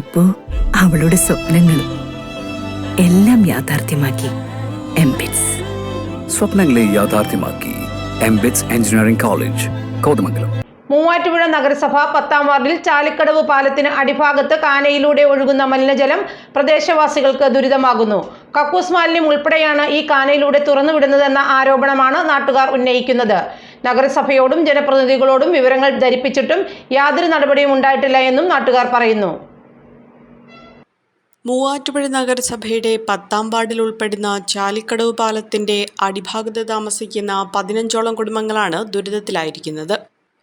ഇപ്പോ അവളുടെ സ്വപ്നങ്ങളും എല്ലാം യാഥാർത്ഥ്യമാക്കി എംബിറ്റ്സ് സ്വപ്നങ്ങളെ യാഥാർത്ഥ്യമാക്കി MBITS engineering college Kothamangalam. Muvattupuzha നഗരസഭ പത്താം വാർഡിൽ ചാലിക്കടവ് പാലത്തിന് അടിഭാഗത്ത് കാനയിലൂടെ ഒഴുകുന്ന മലിനജലം പ്രദേശവാസികൾക്ക് ദുരിതമാകുന്നു. കക്കൂസ് മാലിന്യം ഉൾപ്പെടെയാണ് ഈ കാനയിലൂടെ തുറന്നുവിടുന്നതെന്ന ആരോപണമാണ് നാട്ടുകാർ ഉന്നയിക്കുന്നത്. നഗരസഭയോടും ജനപ്രതിനിധികളോടും വിവരങ്ങൾ ധരിപ്പിച്ചിട്ടും യാതൊരു നടപടിയും ഉണ്ടായിട്ടില്ല എന്നും നാട്ടുകാർ പറയുന്നു. മൂവാറ്റുപുഴ നഗരസഭയുടെ പത്താം വാർഡിൽ ഉൾപ്പെടുന്ന ചാലിക്കടവ് പാലത്തിന്റെ അടിഭാഗത്ത് താമസിക്കുന്ന പതിനഞ്ചോളം കുടുംബങ്ങളാണ് ദുരിതത്തിലായിരിക്കുന്നത്.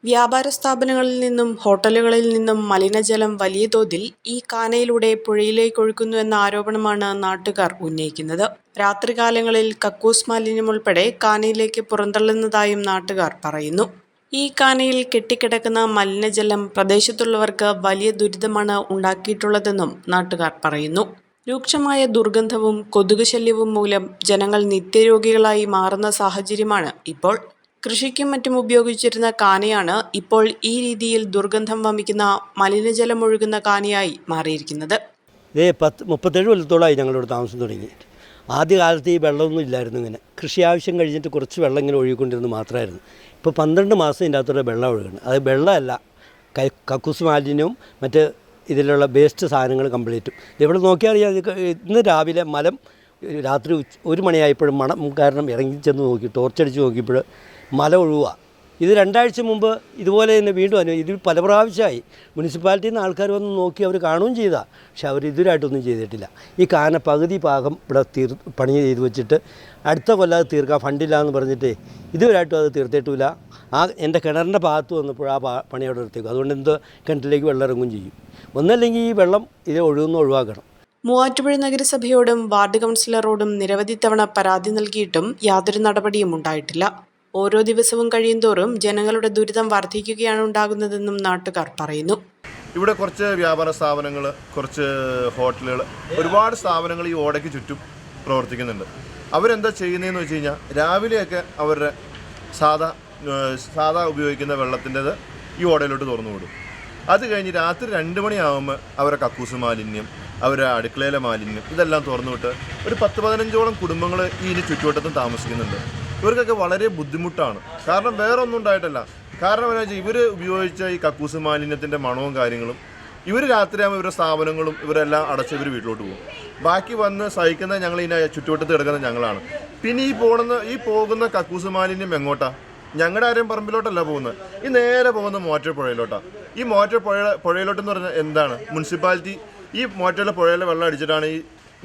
വ്യാപാര സ്ഥാപനങ്ങളിൽ നിന്നും ഹോട്ടലുകളിൽ നിന്നും മലിനജലം വലിയ തോതിൽ ഈ കാനയിലൂടെ പുഴയിലേക്ക് എന്ന ആരോപണമാണ് നാട്ടുകാർ ഉന്നയിക്കുന്നത്. രാത്രികാലങ്ങളിൽ കക്കൂസ് മാലിന്യം ഉൾപ്പെടെ കാനയിലേക്ക് പുറന്തള്ളുന്നതായും നാട്ടുകാർ പറയുന്നു. ഈ കാനയിൽ കെട്ടിക്കിടക്കുന്ന മലിനജലം പ്രദേശത്തുള്ളവർക്ക് വലിയ ദുരിതമാണ് ഉണ്ടാക്കിയിട്ടുള്ളതെന്നും നാട്ടുകാർ പറയുന്നു. രൂക്ഷമായ ദുർഗന്ധവും കൊതുക് ശല്യവും മൂലം ജനങ്ങൾ നിത്യരോഗികളായി മാറുന്ന സാഹചര്യമാണ് ഇപ്പോൾ. കൃഷിക്കും മറ്റും ഉപയോഗിച്ചിരുന്ന കാനയാണ് ഇപ്പോൾ ഈ രീതിയിൽ ദുർഗന്ധം വമിക്കുന്ന മലിനജലം ഒഴുകുന്ന കാനയായി മാറിയിരിക്കുന്നത്. ഇതേ പത്ത് മുപ്പത്തേഴ് കൊല്ലത്തോളമായി ഞങ്ങളിവിടെ താമസം തുടങ്ങി ആദ്യ കാലത്ത് ഈ വെള്ളമൊന്നും ഇല്ലായിരുന്നു ഇങ്ങനെ. കൃഷി ആവശ്യം കഴിഞ്ഞിട്ട് കുറച്ച് വെള്ളം ഇങ്ങനെ ഒഴുകിക്കൊണ്ടിരുന്നു മാത്രമായിരുന്നു. ഇപ്പോൾ പന്ത്രണ്ട് മാസം ഇതിന്റെ അകത്തൂടെ വെള്ളം ഒഴുകണം. അത് വെള്ളമല്ല കക്കൂസ് മാലിന്യവും മറ്റ് ഇതിലുള്ള വേസ്റ്റ് സാധനങ്ങൾ കംപ്ലീറ്റും. ഇവിടെ നോക്കിയാൽ ഇന്ന് രാവിലെ മലം രാത്രി ഒരു മണിയായപ്പോഴും മണം കാരണം ഇറങ്ങി ചെന്ന് നോക്കി ടോർച്ചടിച്ച് നോക്കിയപ്പോൾ മല ഒഴുകുക ഇത് രണ്ടാഴ്ച മുമ്പ് ഇതുപോലെ തന്നെ വീണ്ടും അനു ഇത് പല പ്രാവശ്യമായി മുനിസിപ്പാലിറ്റിയിൽ നിന്ന് ആൾക്കാർ വന്ന് നോക്കി അവർ കാണുകയും ചെയ്താണ് പക്ഷെ അവർ ഇതുവരായിട്ടൊന്നും ചെയ്തിട്ടില്ല. ഈ കാന പകുതി ഭാഗം ഇവിടെ തീർ പണി ചെയ്ത് വെച്ചിട്ട് അടുത്ത കൊല്ലം അത് തീർക്കാം ഫണ്ടില്ല എന്ന് പറഞ്ഞിട്ട് ഇതുവരായിട്ടും അത് തീർത്തിട്ടില്ല. ആ എന്റെ കിണറിന്റെ ഭാഗത്ത് വന്നപ്പോൾ ആ പണി അവിടെ നിർത്തിക്കും അതുകൊണ്ട് എന്ത് കിണറ്റിലേക്ക് വെള്ളം ഇറങ്ങുകയും ചെയ്യും. ഒന്നല്ലെങ്കിൽ ഈ വെള്ളം ഇത് ഒഴുകുന്ന ഒഴിവാക്കണം. മൂവാറ്റുപുഴ നഗരസഭയോടും വാർഡ് കൗൺസിലറോടും നിരവധി തവണ പരാതി നൽകിയിട്ടും യാതൊരു നടപടിയും ഉണ്ടായിട്ടില്ല. ഓരോ ദിവസവും കഴിയുന്തോറും ജനങ്ങളുടെ ദുരിതം വർദ്ധിക്കുകയാണ് ഉണ്ടാകുന്നതെന്നും നാട്ടുകാർ പറയുന്നു. ഇവിടെ കുറച്ച് വ്യാപാര സ്ഥാപനങ്ങൾ കുറച്ച് ഹോട്ടലുകൾ ഒരുപാട് സ്ഥാപനങ്ങൾ ഈ ഓടയ്ക്ക് ചുറ്റും പ്രവർത്തിക്കുന്നുണ്ട്. അവരെന്താ ചെയ്യുന്നതെന്ന് വെച്ച് കഴിഞ്ഞാൽ രാവിലെയൊക്കെ അവരുടെ സാധാ സാധാ ഉപയോഗിക്കുന്ന വെള്ളത്തിന്റെത് ഈ ഓടയിലോട്ട് തുറന്നു വിടും. അത് കഴിഞ്ഞ് രാത്രി രണ്ട് മണിയാകുമ്പോൾ അവരുടെ കക്കൂസ് മാലിന്യം അവരുടെ അടുക്കളയിലെ മാലിന്യം ഇതെല്ലാം തുറന്നു വിട്ട് ഒരു പത്ത് പതിനഞ്ചോളം കുടുംബങ്ങൾ ഈ ചുറ്റുവട്ടത്തും താമസിക്കുന്നുണ്ട്. ഇവർക്കൊക്കെ വളരെ ബുദ്ധിമുട്ടാണ്. കാരണം വേറെ ഒന്നും ഉണ്ടായിട്ടല്ല. കാരണം എന്താ വെച്ചാൽ ഇവർ ഉപയോഗിച്ച ഈ കക്കൂസ് മാലിന്യത്തിന്റെ മണവും കാര്യങ്ങളും ഇവർ രാത്രിയാകുമ്പോൾ ഇവരുടെ സ്ഥാപനങ്ങളും ഇവരെല്ലാം അടച്ച് ഇവർ വീട്ടിലോട്ട് പോകും. ബാക്കി വന്ന് സഹിക്കുന്ന ഞങ്ങൾ ഇതിനെ ചുറ്റുവട്ടത്ത് കിടക്കുന്ന ഞങ്ങളാണ്. പിന്നെ ഈ പോകുന്ന ഈ പോകുന്ന കക്കൂസ് മാലിന്യം എങ്ങോട്ടാ? ഞങ്ങളുടെ ആരെയും പറമ്പിലോട്ടല്ല പോകുന്നത്. ഈ നേരെ പോകുന്ന മോറ്റർ പുഴയിലോട്ടാണ് ഈ മോറ്റർ പുഴ പുഴയിലോട്ടെന്ന് പറഞ്ഞാൽ എന്താണ്? മുനിസിപ്പാലിറ്റി ഈ മോറ്ററിലെ പുഴയിലെ വെള്ളം അടിച്ചിട്ടാണ് ഈ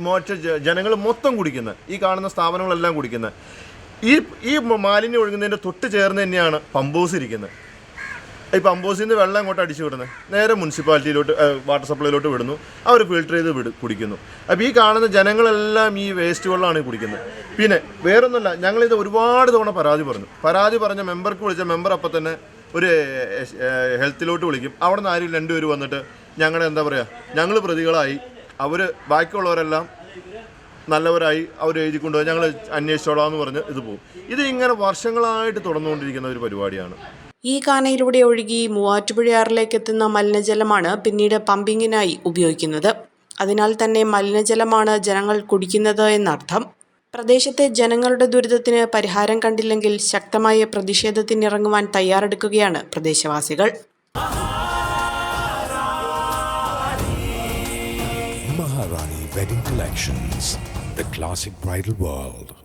മോറ്റർ ജനങ്ങൾ മൊത്തം കുടിക്കുന്നത്. ഈ കാണുന്ന സ്ഥാപനങ്ങളെല്ലാം കുടിക്കുന്നത്. ഈ ഈ മാലിന്യം ഒഴുകുന്നതിന്റെ തൊട്ട് ചേർന്ന് തന്നെയാണ് പമ്പോസ് ഇരിക്കുന്നത്. ഈ പമ്പോസിൽ നിന്ന് വെള്ളം അങ്ങോട്ട് അടിച്ചു വിടുന്നത്. നേരെ മുനിസിപ്പാലിറ്റിയിലോട്ട് വാട്ടർ സപ്ലൈയിലോട്ട് വിടുന്നു. അവർ ഫിൽട്ടർ ചെയ്ത് വിട് കുടിക്കുന്നു. അപ്പോൾ ഈ കാണുന്ന ജനങ്ങളെല്ലാം ഈ വേസ്റ്റ് വെള്ളമാണ് കുടിക്കുന്നത്. പിന്നെ വേറൊന്നുമല്ല ഞങ്ങളിത് ഒരുപാട് തവണ പരാതി പറഞ്ഞു. പരാതി പറഞ്ഞ മെമ്പർക്ക് വിളിച്ച മെമ്പർ അപ്പം തന്നെ ഒരു ഹെൽത്തിലോട്ട് വിളിക്കും. അവിടെ നിന്ന് ആരും രണ്ടുപേർ വന്നിട്ട് ഞങ്ങളുടെ എന്താ പറയുക ഞങ്ങൾ പ്രതികളായി. അവർ ബാക്കിയുള്ളവരെല്ലാം നല്ലവരായി അവർ എഴുതി കൊണ്ടുപോയി ഞങ്ങൾ അന്വേഷിച്ചോളാം എന്ന് പറഞ്ഞ് ഇത് പോകും ഇത് ഇങ്ങനെ വർഷങ്ങളായിട്ട് തുടർന്നുകൊണ്ടിരിക്കുന്ന ഒരു പരിപാടിയാണ്. ഈ കാനയിലൂടെ ഒഴുകി മൂവാറ്റുപുഴയാറിലേക്ക് എത്തുന്ന മലിനജലമാണ് പിന്നീട് പമ്പിങ്ങിനായി ഉപയോഗിക്കുന്നത്. അതിനാൽ തന്നെ മലിനജലമാണ് ജനങ്ങൾ കുടിക്കുന്നത് എന്നർത്ഥം. പ്രദേശത്തെ ജനങ്ങളുടെ ദുരിതത്തിന് പരിഹാരം കണ്ടില്ലെങ്കിൽ ശക്തമായ പ്രതിഷേധത്തിനിറങ്ങുവാൻ തയ്യാറെടുക്കുകയാണ് പ്രദേശവാസികൾ. Wedding Collections, the classic bridal world.